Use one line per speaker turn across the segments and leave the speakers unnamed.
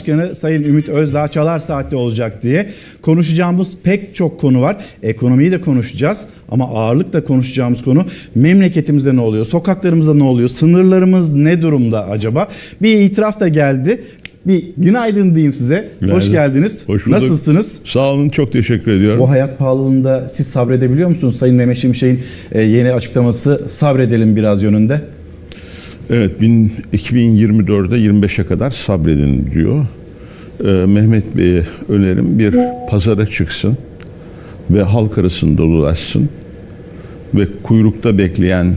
Başkanı Sayın Ümit Özdağ Çalar Saat'te olacak diye konuşacağımız pek çok konu var. Ekonomiyi de konuşacağız ama ağırlıkla konuşacağımız konu memleketimizde ne oluyor, sokaklarımızda ne oluyor, sınırlarımız ne durumda acaba? Bir itiraf da geldi. Bir günaydın diyeyim size. Hoş
Günaydın.
geldiniz.
Hoş bulduk.
Nasılsınız?
Sağ olun çok teşekkür ediyorum.
Bu hayat pahalılığında siz sabredebiliyor musunuz? Sayın Mehmet Şimşek'in e, yeni açıklaması sabredelim biraz yönünde.
Evet bin- 2024'de 25'e kadar sabredin diyor. Ee, Mehmet Bey'e önerim bir pazara çıksın ve halk arasında dolaşsın ve kuyrukta bekleyen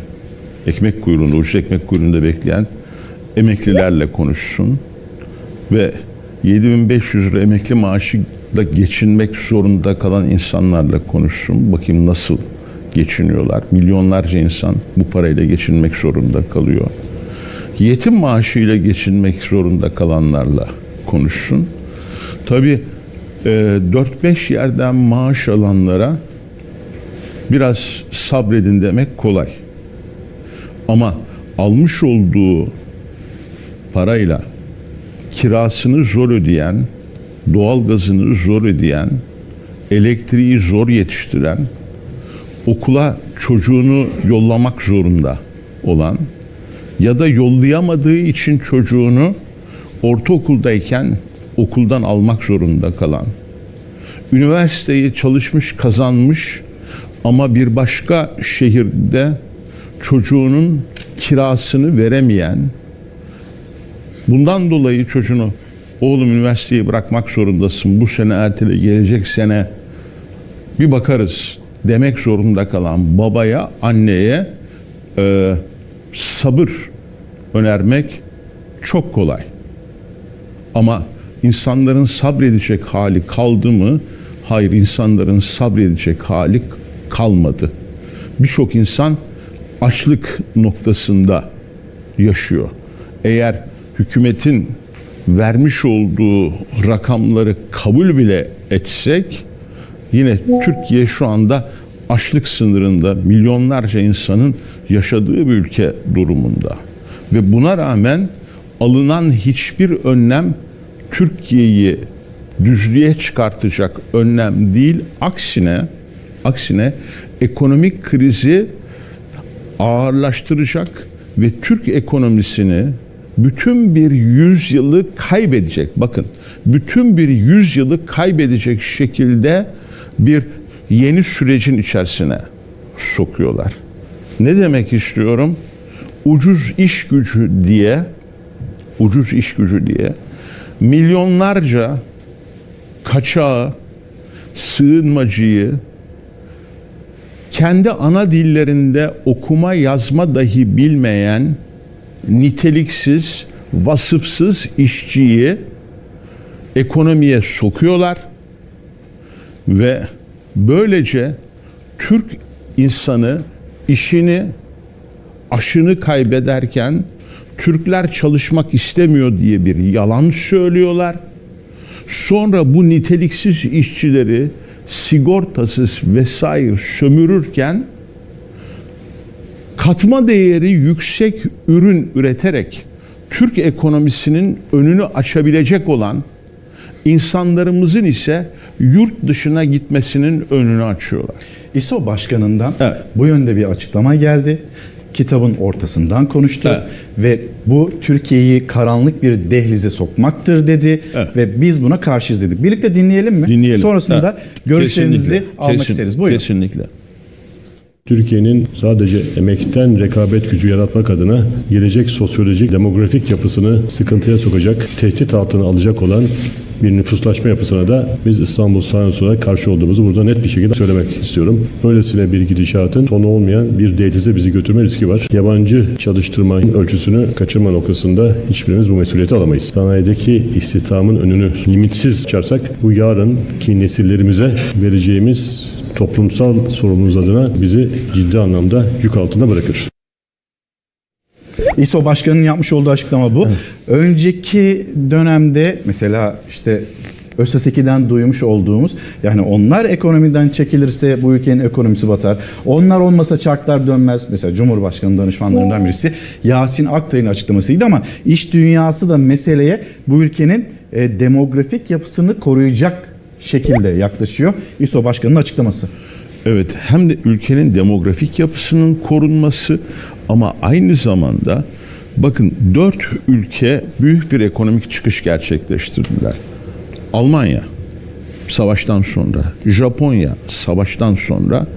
ekmek kuyruğunda, ucuz ekmek kuyruğunda bekleyen emeklilerle konuşsun ve 7500 lira emekli maaşıyla geçinmek zorunda kalan insanlarla konuşsun. Bakayım nasıl geçiniyorlar. Milyonlarca insan bu parayla geçinmek zorunda kalıyor. Yetim maaşıyla geçinmek zorunda kalanlarla konuşsun. Tabii e, 4-5 yerden maaş alanlara biraz sabredin demek kolay. Ama almış olduğu parayla kirasını zor ödeyen, doğalgazını zor ödeyen, elektriği zor yetiştiren, okula çocuğunu yollamak zorunda olan ya da yollayamadığı için çocuğunu ortaokuldayken okuldan almak zorunda kalan, üniversiteyi çalışmış kazanmış ama bir başka şehirde çocuğunun kirasını veremeyen, Bundan dolayı çocuğunu oğlum üniversiteyi bırakmak zorundasın. Bu sene ertele gelecek sene bir bakarız demek zorunda kalan babaya, anneye e, sabır önermek çok kolay. Ama insanların sabredecek hali kaldı mı? Hayır, insanların sabredecek hali kalmadı. Birçok insan açlık noktasında yaşıyor. Eğer hükümetin vermiş olduğu rakamları kabul bile etsek yine Türkiye şu anda açlık sınırında milyonlarca insanın yaşadığı bir ülke durumunda. Ve buna rağmen alınan hiçbir önlem Türkiye'yi düzlüğe çıkartacak önlem değil. Aksine aksine ekonomik krizi ağırlaştıracak ve Türk ekonomisini bütün bir yüzyılı kaybedecek. Bakın bütün bir yüzyılı kaybedecek şekilde bir yeni sürecin içerisine sokuyorlar. Ne demek istiyorum? Ucuz iş gücü diye ucuz iş gücü diye milyonlarca kaçağı, sığınmacıyı kendi ana dillerinde okuma yazma dahi bilmeyen niteliksiz, vasıfsız işçiyi ekonomiye sokuyorlar ve böylece Türk insanı işini aşını kaybederken Türkler çalışmak istemiyor diye bir yalan söylüyorlar. Sonra bu niteliksiz işçileri sigortasız vesaire sömürürken katma değeri yüksek ürün üreterek Türk ekonomisinin önünü açabilecek olan insanlarımızın ise yurt dışına gitmesinin önünü açıyorlar.
İSO Başkanı'ndan
Evet.
bu yönde bir açıklama geldi. Kitabın ortasından konuştu
Evet.
ve bu Türkiye'yi karanlık bir dehlize sokmaktır dedi
Evet.
ve biz buna karşıyız dedi. Birlikte dinleyelim mi?
Dinleyelim.
Sonrasında
Evet.
görüşlerinizi
Kesinlikle.
almak
Kesin-
isteriz. Buyurun.
Kesinlikle.
Türkiye'nin sadece emekten rekabet gücü yaratmak adına gelecek sosyolojik, demografik yapısını sıkıntıya sokacak, tehdit altına alacak olan bir nüfuslaşma yapısına da biz İstanbul Science olarak karşı olduğumuzu burada net bir şekilde söylemek istiyorum. Böylesine bir gidişatın sonu olmayan bir dehlize bizi götürme riski var. Yabancı çalıştırma ölçüsünü kaçırma noktasında hiçbirimiz bu mesuliyeti alamayız. Sanayideki istihdamın önünü limitsiz açarsak bu yarınki nesillerimize vereceğimiz toplumsal sorumluluğumuz adına bizi ciddi anlamda yük altında bırakır.
İSO Başkanı'nın yapmış olduğu açıklama bu. Önceki dönemde mesela işte ÖSS2'den duymuş olduğumuz yani onlar ekonomiden çekilirse bu ülkenin ekonomisi batar. Onlar olmasa çarklar dönmez. Mesela Cumhurbaşkanı danışmanlarından birisi Yasin Aktay'ın açıklamasıydı ama iş dünyası da meseleye bu ülkenin e, demografik yapısını koruyacak şekilde yaklaşıyor. İSO Başkanı'nın açıklaması.
Evet hem de ülkenin demografik yapısının korunması ama aynı zamanda bakın dört ülke büyük bir ekonomik çıkış gerçekleştirdiler. Almanya savaştan sonra, Japonya savaştan sonra,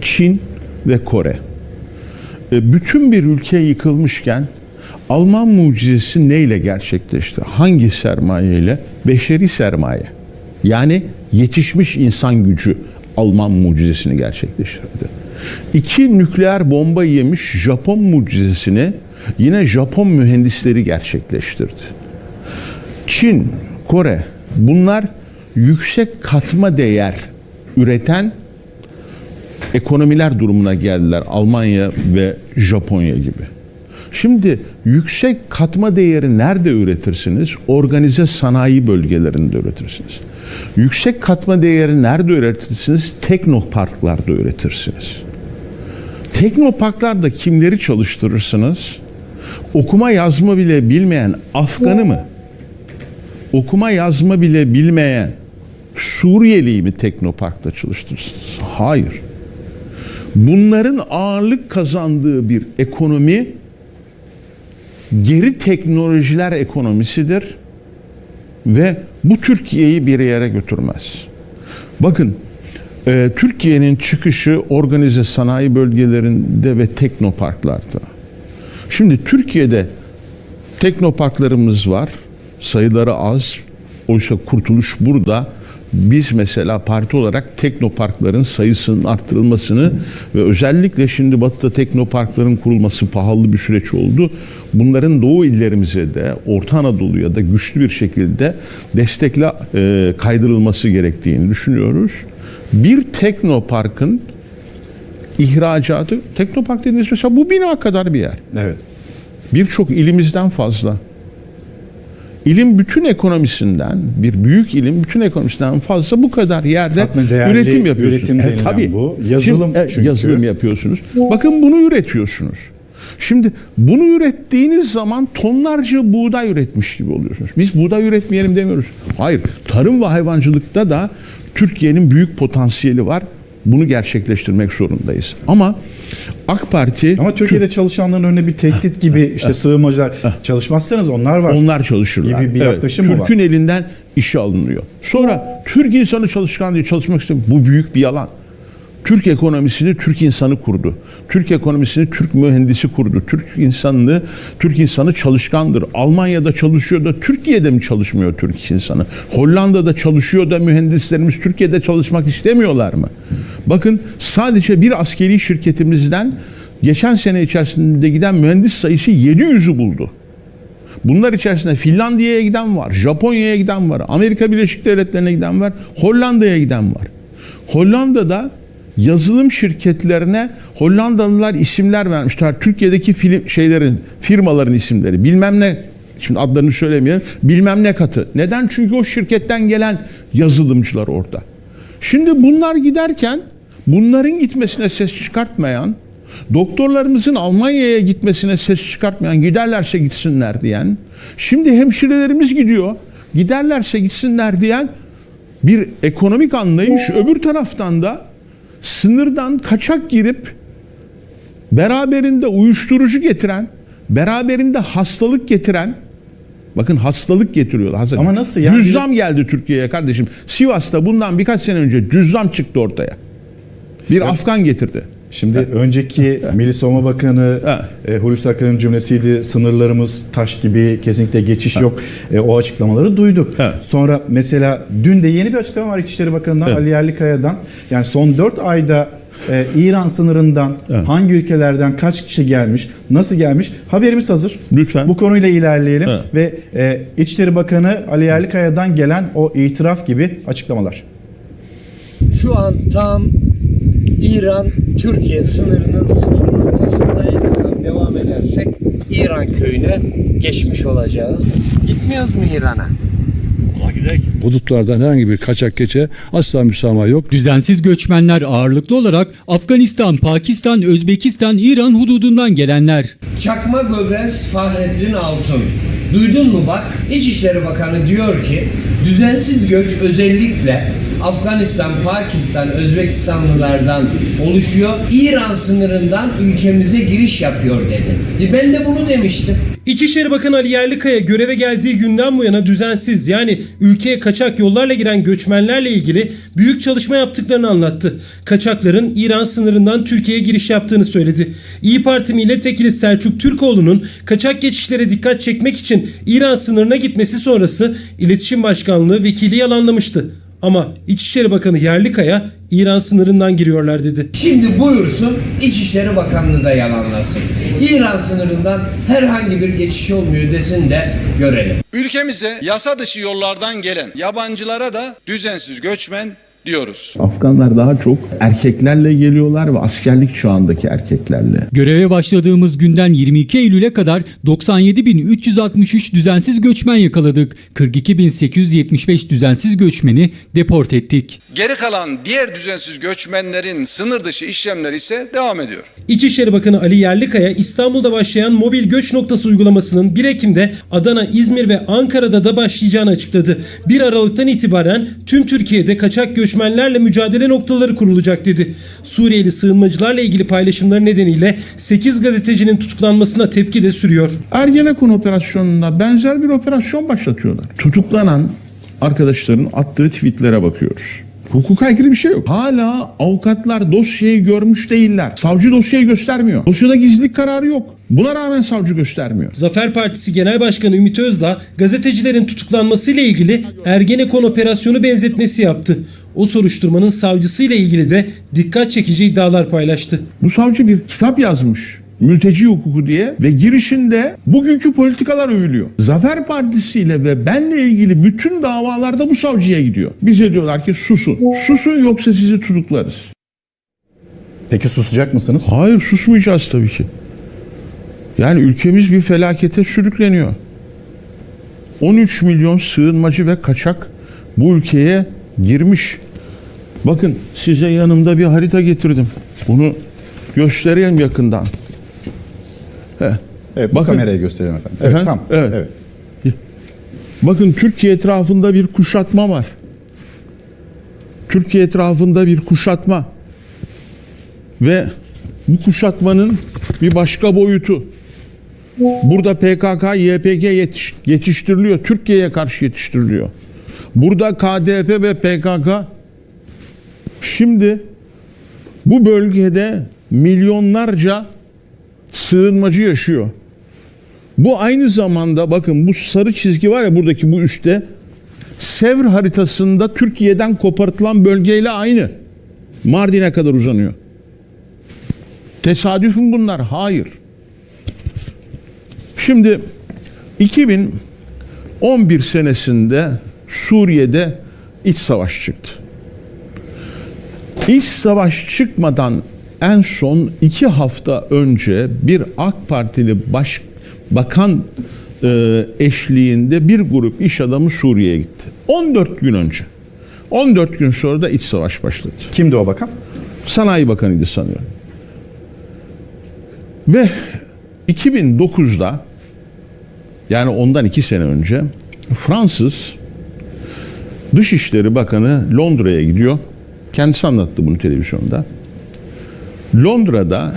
Çin ve Kore. E, bütün bir ülke yıkılmışken Alman mucizesi neyle gerçekleşti? Hangi sermayeyle? Beşeri sermaye. Yani yetişmiş insan gücü Alman mucizesini gerçekleştirdi. İki nükleer bomba yemiş Japon mucizesini yine Japon mühendisleri gerçekleştirdi. Çin, Kore bunlar yüksek katma değer üreten ekonomiler durumuna geldiler Almanya ve Japonya gibi. Şimdi yüksek katma değeri nerede üretirsiniz? Organize sanayi bölgelerinde üretirsiniz. Yüksek katma değeri nerede üretirsiniz? Teknoparklarda üretirsiniz. Teknoparklarda kimleri çalıştırırsınız? Okuma yazma bile bilmeyen Afganı mı? Okuma yazma bile bilmeyen Suriyeliyi mi Teknopark'ta çalıştırırsınız? Hayır. Bunların ağırlık kazandığı bir ekonomi geri teknolojiler ekonomisidir ve bu Türkiye'yi bir yere götürmez. Bakın e, Türkiye'nin çıkışı organize sanayi bölgelerinde ve teknoparklarda. Şimdi Türkiye'de teknoparklarımız var. Sayıları az. Oysa kurtuluş burada. Biz mesela parti olarak teknoparkların sayısının arttırılmasını ve özellikle şimdi Batı'da teknoparkların kurulması pahalı bir süreç oldu. Bunların Doğu illerimize de Orta Anadolu'ya da güçlü bir şekilde destekle e, kaydırılması gerektiğini düşünüyoruz. Bir teknoparkın ihracatı, teknopark dediğiniz mesela bu bina kadar bir yer.
Evet.
Birçok ilimizden fazla. İlim bütün ekonomisinden, bir büyük ilim bütün ekonomisinden fazla bu kadar yerde üretim yapıyorsunuz.
üretim denilen bu. Yazılım
Şimdi, e,
çünkü.
Yazılım yapıyorsunuz. Bakın bunu üretiyorsunuz. Şimdi bunu ürettiğiniz zaman tonlarca buğday üretmiş gibi oluyorsunuz. Biz buğday üretmeyelim demiyoruz. Hayır, tarım ve hayvancılıkta da Türkiye'nin büyük potansiyeli var. Bunu gerçekleştirmek zorundayız. Ama AK Parti
Ama Türkiye'de çalışanların önüne bir tehdit gibi işte sığınmacılar çalışmazsanız onlar var.
Onlar çalışırlar.
Gibi bir yaklaşım mı var?
Türk'ün elinden işe alınıyor. Sonra Türk insanı çalışkan diye çalışmak istemiyor. Bu büyük bir yalan. Türk ekonomisini Türk insanı kurdu. Türk ekonomisini Türk mühendisi kurdu. Türk insanını Türk insanı çalışkandır. Almanya'da çalışıyor da Türkiye'de mi çalışmıyor Türk insanı? Hollanda'da çalışıyor da mühendislerimiz Türkiye'de çalışmak istemiyorlar mı? Bakın sadece bir askeri şirketimizden geçen sene içerisinde giden mühendis sayısı 700'ü buldu. Bunlar içerisinde Finlandiya'ya giden var, Japonya'ya giden var, Amerika Birleşik Devletleri'ne giden var, Hollanda'ya giden var. Hollanda'da yazılım şirketlerine Hollandalılar isimler vermişler. Türkiye'deki film şeylerin, firmaların isimleri. Bilmem ne Şimdi adlarını söylemeyelim. Bilmem ne katı. Neden? Çünkü o şirketten gelen yazılımcılar orada. Şimdi bunlar giderken bunların gitmesine ses çıkartmayan, doktorlarımızın Almanya'ya gitmesine ses çıkartmayan, giderlerse gitsinler diyen, şimdi hemşirelerimiz gidiyor, giderlerse gitsinler diyen bir ekonomik anlayış öbür taraftan da sınırdan kaçak girip beraberinde uyuşturucu getiren, beraberinde hastalık getiren Bakın hastalık getiriyorlar. Hastalık.
Ama nasıl yani?
Cüzzam geldi Türkiye'ye kardeşim. Sivas'ta bundan birkaç sene önce cüzzam çıktı ortaya. Bir Afgan getirdi.
Şimdi önceki Milli Savunma Bakanı
Ha.
e, Hulusi Akar'ın cümlesiydi. Sınırlarımız taş gibi kesinlikle geçiş yok. E, o açıklamaları duyduk.
Ha.
Sonra mesela dün de yeni bir açıklama var İçişleri Bakanı'ndan. Ali Yerlikaya'dan. Yani son 4 ayda e, İran sınırından
Evet.
hangi ülkelerden kaç kişi gelmiş, nasıl gelmiş haberimiz hazır.
Lütfen.
Bu konuyla ilerleyelim
Evet.
ve e, İçişleri Bakanı Ali Yerlikaya'dan gelen o itiraf gibi açıklamalar.
Şu an tam İran-Türkiye sınırının sıfır noktasındayız. Devam edersek İran köyüne geçmiş olacağız. Gitmiyoruz mu İran'a?
hudutlardan herhangi bir kaçak geçe asla müsamaha yok.
Düzensiz göçmenler ağırlıklı olarak Afganistan, Pakistan, Özbekistan, İran hududundan gelenler.
Çakma Göbez Fahrettin Altun. Duydun mu bak? İçişleri Bakanı diyor ki düzensiz göç özellikle Afganistan, Pakistan, Özbekistanlılardan oluşuyor. İran sınırından ülkemize giriş yapıyor dedi. E ben de bunu demiştim.
İçişleri Bakanı Ali Yerlikaya göreve geldiği günden bu yana düzensiz yani ülkeye kaçak yollarla giren göçmenlerle ilgili büyük çalışma yaptıklarını anlattı. Kaçakların İran sınırından Türkiye'ye giriş yaptığını söyledi. İyi Parti Milletvekili Selçuk Türkoğlu'nun kaçak geçişlere dikkat çekmek için İran sınırına gitmesi sonrası İletişim Başkanlığı vekili yalanlamıştı. Ama İçişleri Bakanı Yerlikaya İran sınırından giriyorlar dedi.
Şimdi buyursun İçişleri Bakanlığı da yalanlasın. İran sınırından herhangi bir geçiş olmuyor desin de görelim.
Ülkemize yasa dışı yollardan gelen yabancılara da düzensiz göçmen diyoruz.
Afganlar daha çok erkeklerle geliyorlar ve askerlik çağındaki erkeklerle.
Göreve başladığımız günden 22 Eylül'e kadar 97.363 düzensiz göçmen yakaladık. 42.875 düzensiz göçmeni deport ettik.
Geri kalan diğer düzensiz göçmenlerin sınır dışı işlemleri ise devam ediyor.
İçişleri Bakanı Ali Yerlikaya İstanbul'da başlayan mobil göç noktası uygulamasının 1 Ekim'de Adana, İzmir ve Ankara'da da başlayacağını açıkladı. 1 Aralık'tan itibaren tüm Türkiye'de kaçak göçmenlerle mücadele noktaları kurulacak dedi. Suriyeli sığınmacılarla ilgili paylaşımları nedeniyle 8 gazetecinin tutuklanmasına tepki de sürüyor.
Ergenekon operasyonuna benzer bir operasyon başlatıyorlar. Tutuklanan arkadaşların attığı tweetlere bakıyoruz. Hukuka aykırı bir şey yok. Hala avukatlar dosyayı görmüş değiller. Savcı dosyayı göstermiyor. Dosyada gizlilik kararı yok. Buna rağmen savcı göstermiyor.
Zafer Partisi Genel Başkanı Ümit Özdağ gazetecilerin tutuklanmasıyla ilgili Ergenekon operasyonu benzetmesi yaptı. O soruşturmanın savcısıyla ilgili de dikkat çekici iddialar paylaştı.
Bu savcı bir kitap yazmış. Mülteci hukuku diye ve girişinde bugünkü politikalar övülüyor. Zafer Partisi ile ve benle ilgili bütün davalarda bu savcıya gidiyor. Bize diyorlar ki susun. Susun yoksa sizi tutuklarız.
Peki susacak mısınız?
Hayır susmayacağız tabii ki. Yani ülkemiz bir felakete sürükleniyor. 13 milyon sığınmacı ve kaçak bu ülkeye girmiş. Bakın size yanımda bir harita getirdim. Bunu göstereyim yakından. Heh.
Evet, bu
Bakın.
kameraya gösterelim efendim.
Efendim?
tamam.
Evet. Bakın Türkiye etrafında bir kuşatma var. Türkiye etrafında bir kuşatma. Ve bu kuşatmanın bir başka boyutu. Burada PKK, YPG yetiş- yetiştiriliyor. Türkiye'ye karşı yetiştiriliyor. Burada KDP ve PKK şimdi bu bölgede milyonlarca sığınmacı yaşıyor. Bu aynı zamanda bakın bu sarı çizgi var ya buradaki bu üstte Sevr haritasında Türkiye'den kopartılan bölgeyle aynı. Mardin'e kadar uzanıyor. Tesadüf mü bunlar? Hayır. Şimdi 2011 senesinde Suriye'de iç savaş çıktı. İç savaş çıkmadan en son iki hafta önce bir AK Partili baş, bakan e, eşliğinde bir grup iş adamı Suriye'ye gitti. 14 gün önce. 14 gün sonra da iç savaş başladı.
Kimdi o bakan?
Sanayi Bakanıydı sanıyorum. Ve 2009'da yani ondan iki sene önce Fransız Dışişleri Bakanı Londra'ya gidiyor. Kendisi anlattı bunu televizyonda. Londra'da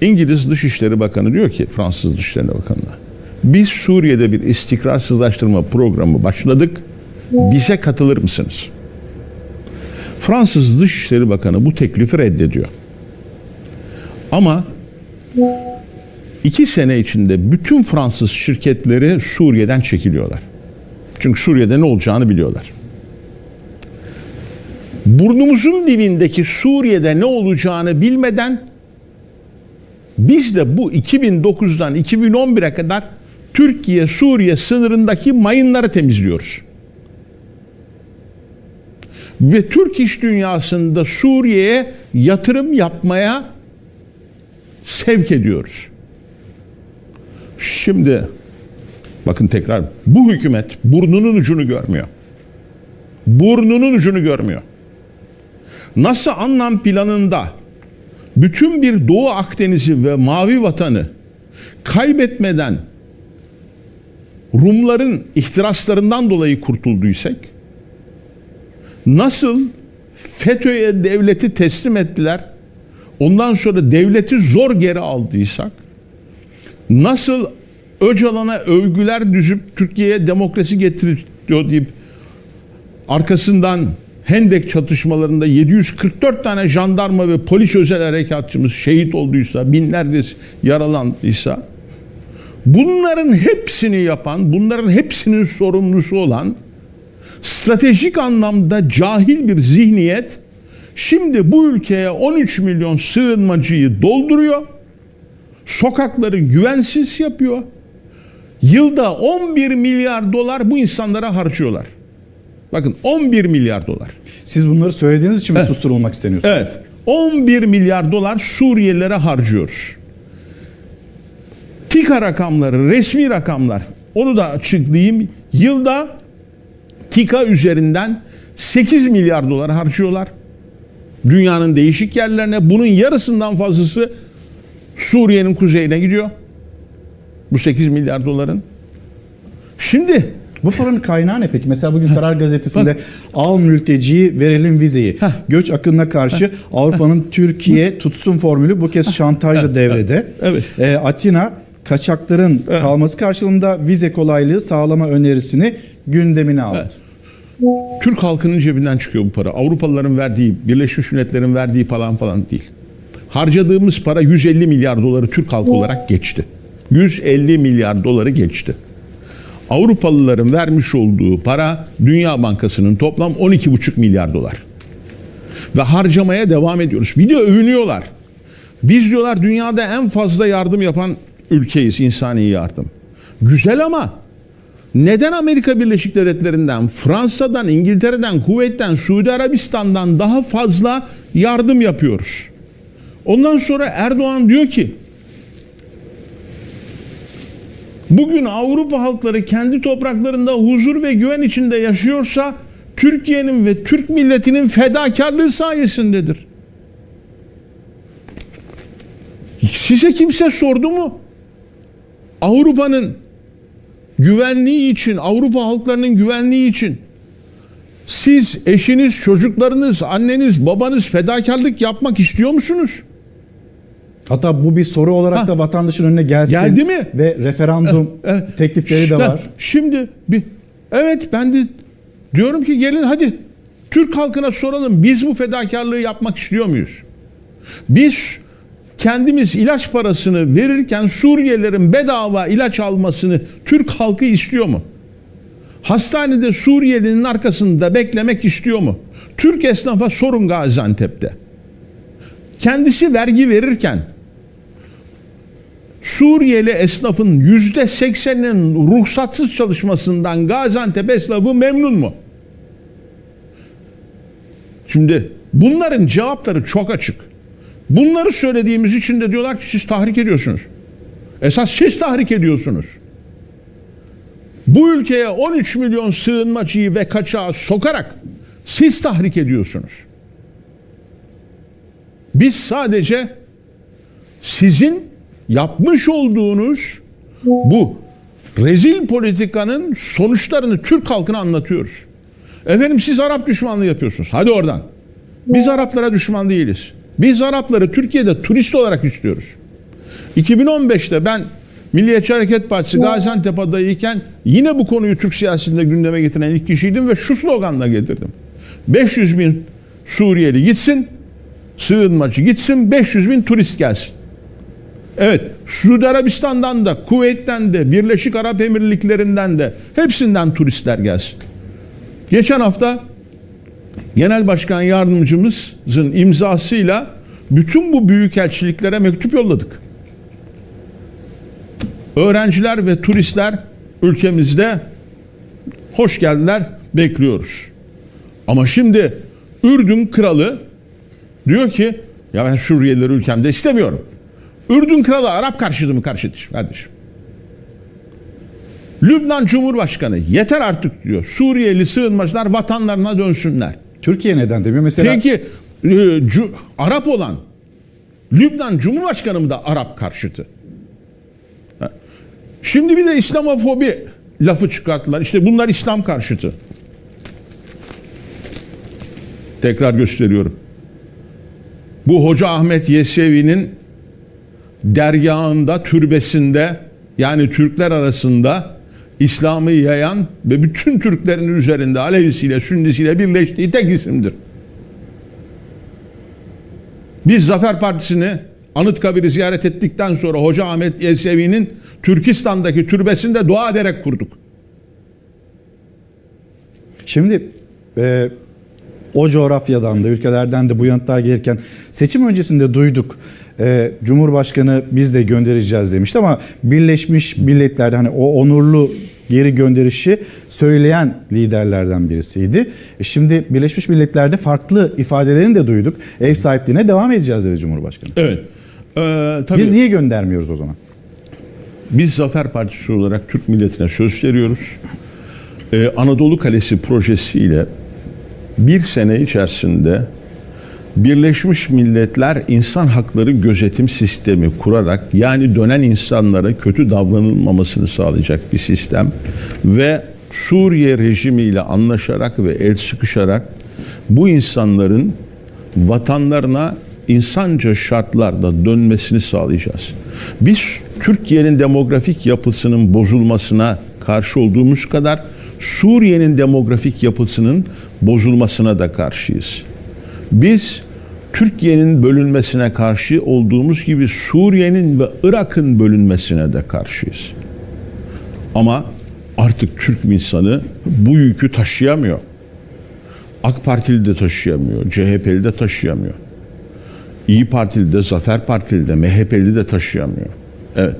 İngiliz Dışişleri Bakanı diyor ki Fransız Dışişleri Bakanı'na biz Suriye'de bir istikrarsızlaştırma programı başladık. Bize katılır mısınız? Fransız Dışişleri Bakanı bu teklifi reddediyor. Ama iki sene içinde bütün Fransız şirketleri Suriye'den çekiliyorlar. Çünkü Suriye'de ne olacağını biliyorlar. Burnumuzun dibindeki Suriye'de ne olacağını bilmeden biz de bu 2009'dan 2011'e kadar Türkiye-Suriye sınırındaki mayınları temizliyoruz. Ve Türk iş dünyasında Suriye'ye yatırım yapmaya sevk ediyoruz. Şimdi bakın tekrar bu hükümet burnunun ucunu görmüyor. Burnunun ucunu görmüyor. Nasıl anlam planında bütün bir Doğu Akdeniz'i ve Mavi Vatan'ı kaybetmeden Rumların ihtiraslarından dolayı kurtulduysak, nasıl FETÖ'ye devleti teslim ettiler, ondan sonra devleti zor geri aldıysak, nasıl Öcalan'a övgüler düzüp Türkiye'ye demokrasi getiriyor deyip arkasından Hendek çatışmalarında 744 tane jandarma ve polis özel harekatçımız şehit olduysa, binlerce yaralandıysa bunların hepsini yapan, bunların hepsinin sorumlusu olan stratejik anlamda cahil bir zihniyet şimdi bu ülkeye 13 milyon sığınmacıyı dolduruyor. Sokakları güvensiz yapıyor. Yılda 11 milyar dolar bu insanlara harcıyorlar. Bakın 11 milyar dolar.
Siz bunları söylediğiniz için mi susturulmak isteniyorsunuz?
Evet. 11 milyar dolar Suriyelilere harcıyoruz. TİKA rakamları, resmi rakamlar. Onu da açıklayayım. Yılda TİKA üzerinden 8 milyar dolar harcıyorlar. Dünyanın değişik yerlerine. Bunun yarısından fazlası Suriye'nin kuzeyine gidiyor. Bu 8 milyar doların. Şimdi
Bu paranın kaynağı ne peki? Mesela bugün Karar Gazetesi'nde al mülteciyi verelim vizeyi.
Heh.
Göç akınına karşı Avrupa'nın Türkiye tutsun formülü bu kez şantajla devrede.
Evet.
Ee, Atina kaçakların kalması karşılığında vize kolaylığı sağlama önerisini gündemine aldı.
Evet. Türk halkının cebinden çıkıyor bu para. Avrupalıların verdiği, Birleşmiş Milletler'in verdiği falan falan değil. Harcadığımız para 150 milyar doları Türk halkı olarak geçti. 150 milyar doları geçti. Avrupalıların vermiş olduğu para Dünya Bankası'nın toplam 12,5 milyar dolar. Ve harcamaya devam ediyoruz. Bir de övünüyorlar. Biz diyorlar dünyada en fazla yardım yapan ülkeyiz, insani yardım. Güzel ama neden Amerika Birleşik Devletleri'nden, Fransa'dan, İngiltere'den, Kuveyt'ten, Suudi Arabistan'dan daha fazla yardım yapıyoruz? Ondan sonra Erdoğan diyor ki Bugün Avrupa halkları kendi topraklarında huzur ve güven içinde yaşıyorsa Türkiye'nin ve Türk milletinin fedakarlığı sayesindedir. Size kimse sordu mu? Avrupa'nın güvenliği için, Avrupa halklarının güvenliği için siz, eşiniz, çocuklarınız, anneniz, babanız fedakarlık yapmak istiyor musunuz?
Hatta bu bir soru olarak
Ha.
da vatandaşın önüne gelsin.
Geldi mi?
Ve referandum
Evet.
teklifleri de var.
Şimdi bir evet ben de diyorum ki gelin hadi Türk halkına soralım biz bu fedakarlığı yapmak istiyor muyuz? Biz kendimiz ilaç parasını verirken Suriyelilerin bedava ilaç almasını Türk halkı istiyor mu? Hastanede Suriyelinin arkasında beklemek istiyor mu? Türk esnafa sorun Gaziantep'te. Kendisi vergi verirken Suriyeli esnafın yüzde sekseninin ruhsatsız çalışmasından Gaziantep esnafı memnun mu? Şimdi bunların cevapları çok açık. Bunları söylediğimiz için de diyorlar ki siz tahrik ediyorsunuz. Esas siz tahrik ediyorsunuz. Bu ülkeye 13 milyon sığınmacıyı ve kaçağı sokarak siz tahrik ediyorsunuz. Biz sadece sizin yapmış olduğunuz bu rezil politikanın sonuçlarını Türk halkına anlatıyoruz. Efendim siz Arap düşmanlığı yapıyorsunuz. Hadi oradan. Biz Araplara düşman değiliz. Biz Arapları Türkiye'de turist olarak istiyoruz. 2015'te ben Milliyetçi Hareket Partisi Gaziantep adayıyken yine bu konuyu Türk siyasetinde gündeme getiren ilk kişiydim ve şu sloganla getirdim. 500 bin Suriyeli gitsin, sığınmacı gitsin, 500 bin turist gelsin. Evet, Suudi Arabistan'dan da, Kuveyt'ten de, Birleşik Arap Emirlikleri'nden de hepsinden turistler gelsin. Geçen hafta Genel Başkan Yardımcımızın imzasıyla bütün bu büyükelçiliklere mektup yolladık. Öğrenciler ve turistler ülkemizde hoş geldiler, bekliyoruz. Ama şimdi Ürdün kralı diyor ki ya ben Suriyelileri ülkemde istemiyorum. Ürdün kralı Arap karşıtı mı karşıtı kardeşim? Lübnan Cumhurbaşkanı yeter artık diyor. Suriyeli sığınmacılar vatanlarına dönsünler.
Türkiye neden demiyor? Mesela
Peki e, Arap olan Lübnan Cumhurbaşkanı mı da Arap karşıtı? Ha. Şimdi bir de İslamofobi lafı çıkarttılar. İşte bunlar İslam karşıtı. Tekrar gösteriyorum. Bu Hoca Ahmet Yesevi'nin dergahında, türbesinde yani Türkler arasında İslam'ı yayan ve bütün Türklerin üzerinde Alevisiyle, Sünnisiyle birleştiği tek isimdir. Biz Zafer Partisi'ni Anıtkabir'i ziyaret ettikten sonra Hoca Ahmet Yesevi'nin Türkistan'daki türbesinde dua ederek kurduk.
Şimdi e, o coğrafyadan da ülkelerden de bu yanıtlar gelirken seçim öncesinde duyduk. E, Cumhurbaşkanı biz de göndereceğiz demişti ama Birleşmiş Milletler'de hani o onurlu geri gönderişi söyleyen liderlerden birisiydi. E şimdi Birleşmiş Milletler'de farklı ifadelerini de duyduk. Ev sahipliğine devam edeceğiz dedi Cumhurbaşkanı.
Evet. Ee, tabii
Biz niye göndermiyoruz o zaman?
Biz Zafer Partisi olarak Türk milletine söz veriyoruz. Ee, Anadolu Kalesi projesiyle bir sene içerisinde Birleşmiş Milletler İnsan Hakları Gözetim Sistemi kurarak yani dönen insanlara kötü davranılmamasını sağlayacak bir sistem ve Suriye rejimiyle anlaşarak ve el sıkışarak bu insanların vatanlarına insanca şartlarda dönmesini sağlayacağız. Biz Türkiye'nin demografik yapısının bozulmasına karşı olduğumuz kadar Suriye'nin demografik yapısının bozulmasına da karşıyız. Biz Türkiye'nin bölünmesine karşı olduğumuz gibi Suriye'nin ve Irak'ın bölünmesine de karşıyız. Ama artık Türk insanı bu yükü taşıyamıyor. AK Partili de taşıyamıyor, CHP'li de taşıyamıyor. İyi Partili de, Zafer Partili de, MHP'li de taşıyamıyor. Evet.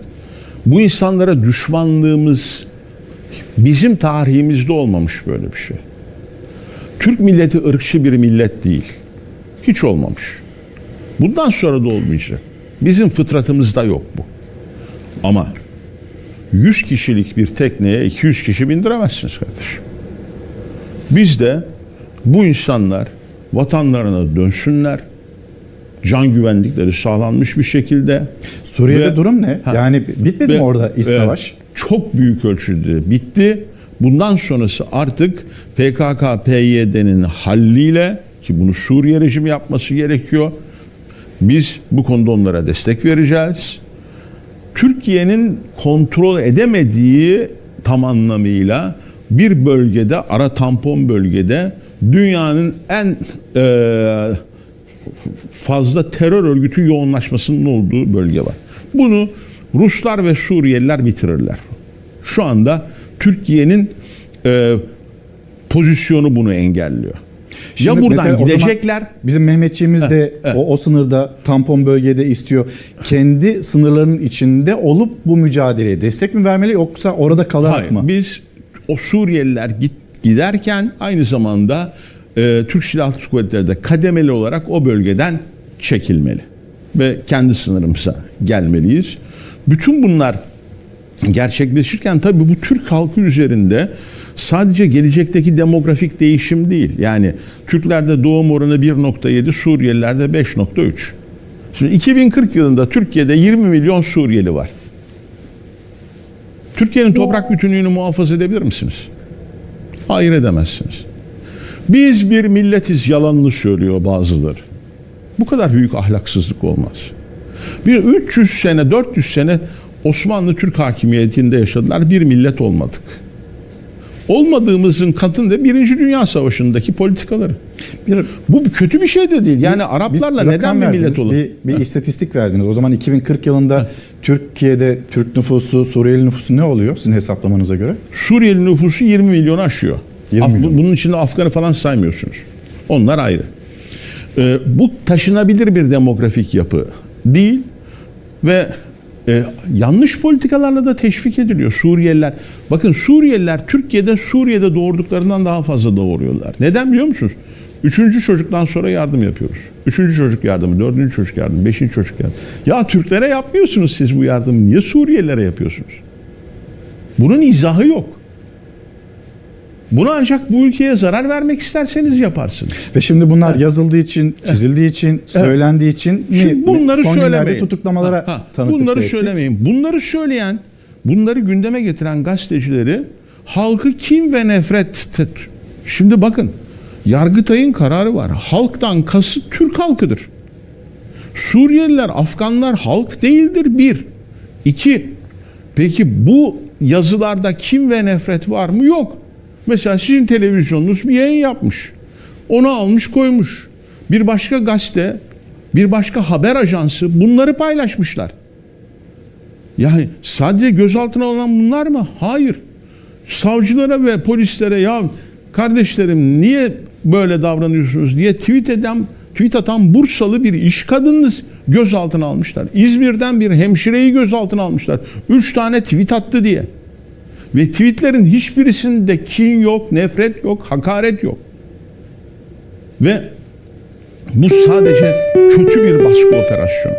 Bu insanlara düşmanlığımız bizim tarihimizde olmamış böyle bir şey. Türk milleti ırkçı bir millet değil. Hiç olmamış. Bundan sonra da olmayacak. Bizim fıtratımızda yok bu. Ama 100 kişilik bir tekneye 200 kişi bindiremezsiniz kardeşim. Biz de bu insanlar vatanlarına dönsünler. Can güvenlikleri sağlanmış bir şekilde.
Suriye'de
Ve-
durum ne?
Ha.
Yani bitmedi
Ve-
mi orada iç savaş?
Çok büyük ölçüde bitti. Bundan sonrası artık PKK-PYD'nin halliyle ki bunu Suriye rejimi yapması gerekiyor. Biz bu konuda onlara destek vereceğiz. Türkiye'nin kontrol edemediği tam anlamıyla bir bölgede, ara tampon bölgede dünyanın en eee, fazla terör örgütü yoğunlaşmasının olduğu bölge var. Bunu Ruslar ve Suriyeliler bitirirler. Şu anda Türkiye'nin e, pozisyonu bunu engelliyor.
Şimdi
ya buradan gidecekler
Bizim Mehmetçiğimiz de o, o sınırda tampon bölgede istiyor. Kendi sınırlarının içinde olup bu mücadeleye destek mi vermeli yoksa orada kalarak
Hayır,
mı?
biz o Suriyeliler git, giderken aynı zamanda e, Türk Silahlı Kuvvetleri de kademeli olarak o bölgeden çekilmeli ve kendi sınırımıza gelmeliyiz. Bütün bunlar gerçekleşirken tabii bu Türk halkı üzerinde sadece gelecekteki demografik değişim değil. Yani Türklerde doğum oranı 1.7, Suriyelilerde 5.3. Şimdi 2040 yılında Türkiye'de 20 milyon Suriyeli var. Türkiye'nin toprak bütünlüğünü muhafaza edebilir misiniz? Hayır edemezsiniz. Biz bir milletiz yalanını söylüyor bazıları. Bu kadar büyük ahlaksızlık olmaz. Bir 300 sene, 400 sene Osmanlı Türk hakimiyetinde yaşadılar. Bir millet olmadık. Olmadığımızın katında Birinci Dünya Savaşı'ndaki politikaları.
Bir,
Bu kötü bir şey de değil. Yani
Biz
Araplarla
rakam
neden bir millet olur?
Bir, bir istatistik verdiniz. O zaman 2040 yılında Türkiye'de Türk nüfusu, Suriyeli nüfusu ne oluyor sizin hesaplamanıza göre?
Suriyeli nüfusu 20 milyonu aşıyor.
20
Af-
milyon.
Bunun içinde Afgan'ı falan saymıyorsunuz. Onlar ayrı. Ee, bu taşınabilir bir demografik yapı değil ve e, yanlış politikalarla da teşvik ediliyor Suriyeliler. Bakın Suriyeliler Türkiye'de Suriye'de doğurduklarından daha fazla doğuruyorlar. Neden biliyor musunuz? Üçüncü çocuktan sonra yardım yapıyoruz. Üçüncü çocuk yardımı, dördüncü çocuk yardımı, beşinci çocuk yardımı. Ya Türklere yapmıyorsunuz siz bu yardımı. Niye Suriyelilere yapıyorsunuz? Bunun izahı yok. Bunu ancak bu ülkeye zarar vermek isterseniz yaparsınız.
Ve şimdi bunlar yazıldığı için, çizildiği için, söylendiği için mi
Şimdi bunları
son
söylemeyin.
tutuklamalara
Ha, ha.
tanıklık
Bunları
ettik?
söylemeyin. Bunları söyleyen, bunları gündeme getiren gazetecileri halkı kim ve nefret şimdi bakın Yargıtay'ın kararı var. Halktan kasıt Türk halkıdır. Suriyeliler, Afganlar halk değildir bir. İki, peki bu yazılarda kim ve nefret var mı? Yok. Mesela sizin televizyonunuz bir yayın yapmış. Onu almış koymuş. Bir başka gazete, bir başka haber ajansı bunları paylaşmışlar. Yani sadece gözaltına alınan bunlar mı? Hayır. Savcılara ve polislere ya kardeşlerim niye böyle davranıyorsunuz diye tweet eden tweet atan Bursalı bir iş kadını gözaltına almışlar. İzmir'den bir hemşireyi gözaltına almışlar. Üç tane tweet attı diye. Ve tweetlerin hiçbirisinde kin yok, nefret yok, hakaret yok. Ve bu sadece kötü bir baskı operasyonu.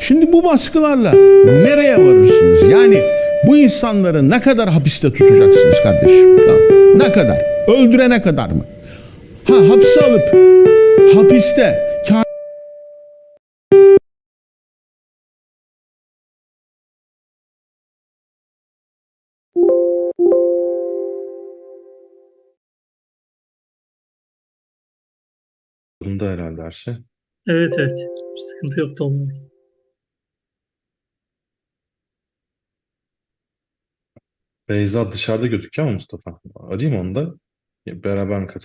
Şimdi bu baskılarla nereye varırsınız? Yani bu insanları ne kadar hapiste tutacaksınız kardeşim? Ne kadar? Öldürene kadar mı? Ha hapse alıp hapiste
Bunda herhalde her şey.
Evet evet. Sıkıntı yok Bey.
Beyza dışarıda gözüküyor ama Mustafa. Arayayım onu da. Beraber mi katıl?